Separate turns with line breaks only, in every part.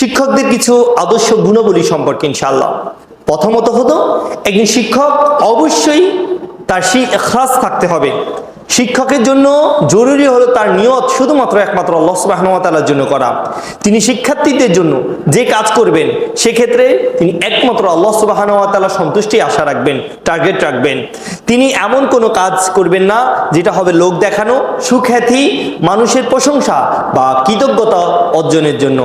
শিক্ষকদের কিছু আদর্শ গুণাবলী সম্পর্কে ইনশাআল্লাহ। প্রথমত হতো একজন শিক্ষক অবশ্যই তার সেই এখলাস থাকতে হবে। শিক্ষকের জন্য জরুরি হলো তার নিয়ত শুধুমাত্র একমাত্র আল্লাহ সুবাহতালার জন্য করা। তিনি শিক্ষার্থীদের জন্য যে কাজ করবেন, সেক্ষেত্রে তিনি একমাত্র আল্লাহ সুবাহানুয়াতালা সন্তুষ্টি আশা রাখবেন, টার্গেট রাখবেন। তিনি এমন কোনো কাজ করবেন না, যেটা হবে লোক দেখানো, সুখ্যাতি, মানুষের প্রশংসা বা কৃতজ্ঞতা অর্জনের জন্য।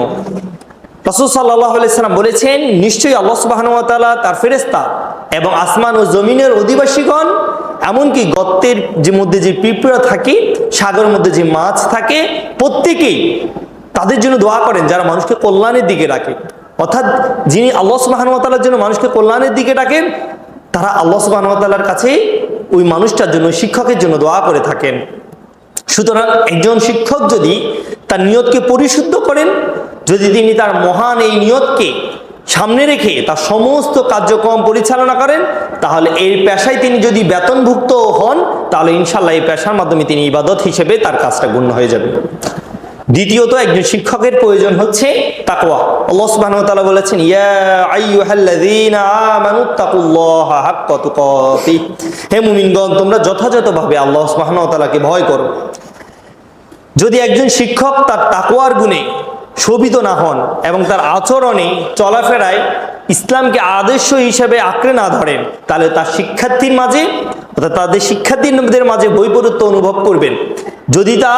রসুল সাল্লাহ আলাইসাল্লাম বলেছেন, নিশ্চয়ই আল্লাহ সুবাহানুয়াতালা তার ফেরেস্তা এবং আসমান ও জমিনের অধিবাসীগণ, এমনকি গর্তের যে মধ্যে যে পিঁপড়া থাকে, সাগরের মধ্যে যে মাছ থাকে, প্রত্যেকেই তাদের জন্য দোয়া করেন যারা মানুষকে কল্যাণের দিকে রাখে অর্থাৎ যিনি আল্লাহ সুবাহানুয়াতালার জন্য মানুষকে কল্যাণের দিকে ডাকেন, তারা আল্লাহ সুবাহানুয়াতালার কাছে ওই মানুষটার জন্য, শিক্ষকের জন্য দোয়া করে থাকেন। সুতরাং একজন শিক্ষক যদি তার নিয়তকে পরিশুদ্ধ করেন। যদি তিনি তার মহান এই নিয়তকে সামনে রেখে তার সমস্ত কার্যক্রম পরিচালনা করেন, তাহলে এই পেশায় তিনি যদি বেতনভুক্ত হন, তাহলে ইনশাল্লাহ এই পেশার মাধ্যমে তিনি ইবাদত হিসেবে তার কাজটা গণ্য হয়ে যাবে। দ্বিতীয়ত, একজন শিক্ষকের প্রয়োজন হচ্ছে তাকওয়া। আল্লাহ সুবহানাহু ওয়া তাআলা বলেছেন, ইয়া আইয়ুহাল্লাযীনা আমানু তাকুল্লাহা হাক্কা তুকাতিহ। হে মুমিনগণ, তোমরা যথাযথভাবে আল্লাহ সুবহানাহু ওয়া তাআলাকে ভয় করো। যদি একজন শিক্ষক তার তাকওয়ার গুণে শোভিত না হন এবং তার আচরণে চলাফেরায় ইসলামকে আদর্শ হিসেবে আঁকড়ে না ধরেন, তাহলে তার শিক্ষার্থীর মাঝে অর্থাৎ তাদের শিক্ষার্থীদের মাঝে বৈপরীত্য অনুভব করবেন। যদি তা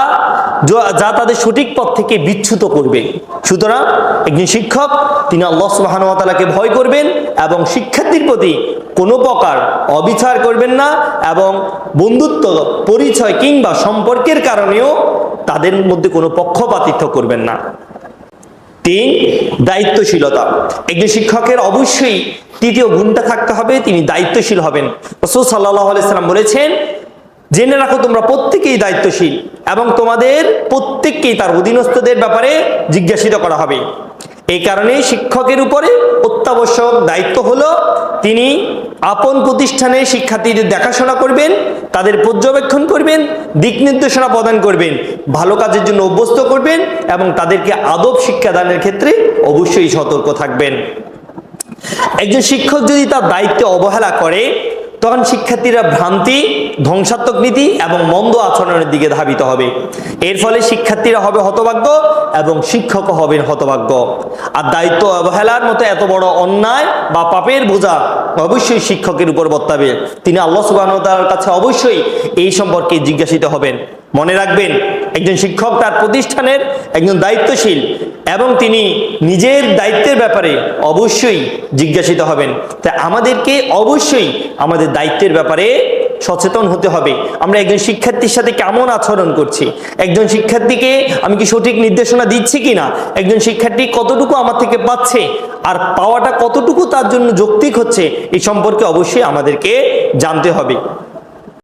যা তাদের সঠিক পথ থেকে বিচ্যুত করবে। সুতরাং একজন শিক্ষক, তিনি আল্লাহ সুবাহানুয়াতালাকে ভয় করবেন এবং শিক্ষার্থীর প্রতি কোনো প্রকার অবিচার করবেন না এবং বন্ধুত্ব, পরিচয় কিংবা সম্পর্কের কারণেও তাদের মধ্যে কোনো পক্ষপাতিত্ব করবেন না। তিন, দায়িত্বশীলতা। একজন শিক্ষকের অবশ্যই তৃতীয় গুণটা থাকতে হবে, তিনি দায়িত্বশীল হবেন। রসুল সাল্লাহ বলেছেন, জেনে রাখো তোমরা প্রত্যেকেই দায়িত্বশীল এবং তোমাদের প্রত্যেককেই তার অধীনস্থদের ব্যাপারে জিজ্ঞাসিত করা হবে। এই কারণে শিক্ষকের উপরে অত্যাবশ্যক দায়িত্ব হলো তিনি আপন প্রতিষ্ঠানে শিক্ষার্থীদের দেখাশোনা করবেন, তাদের পর্যবেক্ষণ করবেন, দিক নির্দেশনা প্রদান করবেন, ভালো কাজের জন্য অভ্যস্ত করবেন এবং তাদেরকে আদব শিক্ষাদানের ক্ষেত্রে অবশ্যই সতর্ক থাকবেন। একজন শিক্ষক যদি তার দায়িত্বে অবহেলা করে তখন শিক্ষার্থীরা ভ্রান্তি, ধ্বংসাত্মক নীতি এবং মন্দ আচরণের দিকে ধাবিত হবে। এর ফলে শিক্ষার্থীরা হবে হতভাগ্য এবং শিক্ষকও হবেন হতভাগ্য। আর দায়িত্ব অবহেলার মতো এত বড় অন্যায় বা পাপের বোঝা অবশ্যই শিক্ষকের উপর বর্তাবে। তিনি আল্লাহ সুবাহতার কাছে অবশ্যই এই সম্পর্কে জিজ্ঞাসিত হবেন। মনে রাখবেন একজন শিক্ষক তার প্রতিষ্ঠানের একজন দায়িত্বশীল এবং তিনি নিজের দায়িত্বের ব্যাপারে অবশ্যই জিজ্ঞাসিত হবেন। তাই আমাদেরকে অবশ্যই আমাদের দায়িত্বের ব্যাপারে সচেতন হতে হবে। আমরা একজন শিক্ষার্থীর সাথে কেমন আচরণ করছি? একজন শিক্ষার্থীকে আমি কি সঠিক নির্দেশনা দিচ্ছি কি না একজন শিক্ষার্থী কতটুকু আমার থেকে পাচ্ছে? আর পাওয়াটা কতটুকু তার জন্য যৌক্তিক হচ্ছে? এই সম্পর্কে অবশ্যই আমাদেরকে জানতে হবে।